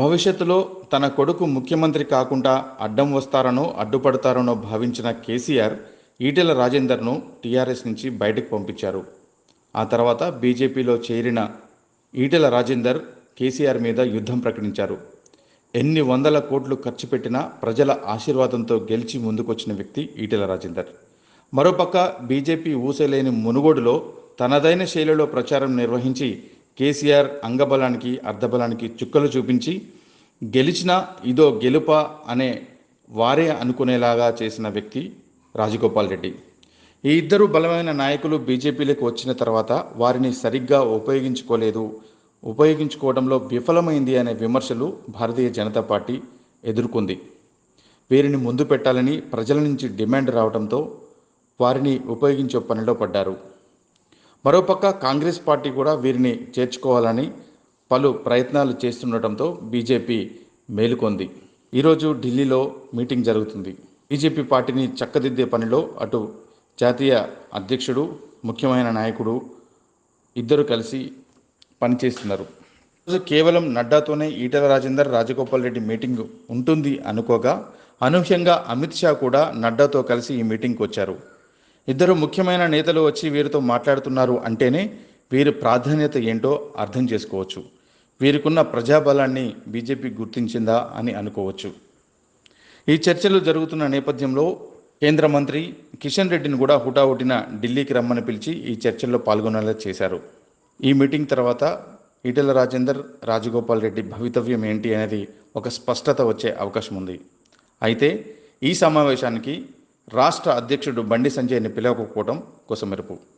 భవిష్యత్తులో తన కొడుకు ముఖ్యమంత్రి కాకుండా అడ్డం వస్తారనో అడ్డుపడతారనో భావించిన కేసీఆర్ ఈటెల రాజేందర్ను టీఆర్ఎస్ నుంచి బయటకు పంపించారు. ఆ తర్వాత బీజేపీలో చేరిన ఈటెల రాజేందర్ కేసీఆర్ మీద యుద్ధం ప్రకటించారు. ఎన్ని వందల కోట్లు ఖర్చు పెట్టినా ప్రజల ఆశీర్వాదంతో గెలిచి ముందుకొచ్చిన వ్యక్తి ఈటెల రాజేందర్. మరోపక్క బీజేపీ ఊసలేని మునుగోడులో తనదైన శైలిలో ప్రచారం నిర్వహించి కేసీఆర్ అంగబలానికి అర్ధబలానికి చుక్కలు చూపించి గెలిచినా ఇదో గెలుప అనే వారే అనుకునేలాగా చేసిన వ్యక్తి రాజగోపాల్ రెడ్డి. ఈ ఇద్దరు బలమైన నాయకులు బీజేపీలోకి వచ్చిన తర్వాత వారిని సరిగ్గా ఉపయోగించుకోలేదు. ఉపయోగించుకోవడంలో విఫలమైంది అనే విమర్శలు భారతీయ జనతా పార్టీ ఎదుర్కొంది. వీరిని ముందు పెట్టాలని ప్రజల నుంచి డిమాండ్ రావడంతో వారిని ఉపయోగించే పనిలో పడ్డారు. మరోపక్క కాంగ్రెస్ పార్టీ కూడా వీరిని చేర్చుకోవాలని పలు ప్రయత్నాలు చేస్తుండటంతో బీజేపీ మేలుకొంది. ఈరోజు ఢిల్లీలో మీటింగ్ జరుగుతుంది. బీజేపీ పార్టీని చక్కదిద్దే పనిలో అటు జాతీయ అధ్యక్షుడు ముఖ్యమైన నాయకుడు ఇద్దరు కలిసి పనిచేస్తున్నారు. ఈరోజు కేవలం నడ్డాతోనే ఈటల రాజేందర్ రాజగోపాల్ రెడ్డి మీటింగ్ ఉంటుంది అనుకోగా అనూహ్యంగా అమిత్ షా కూడా నడ్డాతో కలిసి ఈ మీటింగ్కి వచ్చారు. ఇద్దరు ముఖ్యమైన నేతలు వచ్చి వీరితో మాట్లాడుతున్నారు అంటేనే వీరి ప్రాధాన్యత ఏంటో అర్థం చేసుకోవచ్చు. వీరికున్న ప్రజాబలాన్ని బీజేపీ గుర్తించిందా అని అనుకోవచ్చు. ఈ చర్చలు జరుగుతున్న నేపథ్యంలో కేంద్ర మంత్రి కిషన్ రెడ్డిని కూడా హుటాహుటిన ఢిల్లీకి రమ్మని పిలిచి ఈ చర్చల్లో పాల్గొనేలా చేశారు. ఈ మీటింగ్ తర్వాత ఈటెల రాజేందర్ రాజగోపాల్ రెడ్డి భవితవ్యం ఏంటి అనేది ఒక స్పష్టత వచ్చే అవకాశం ఉంది. అయితే ఈ సమావేశానికి రాష్ట్ర అధ్యక్షుడు బండి సంజయ్ని పిలవకపోవడం కొసమెరుపు.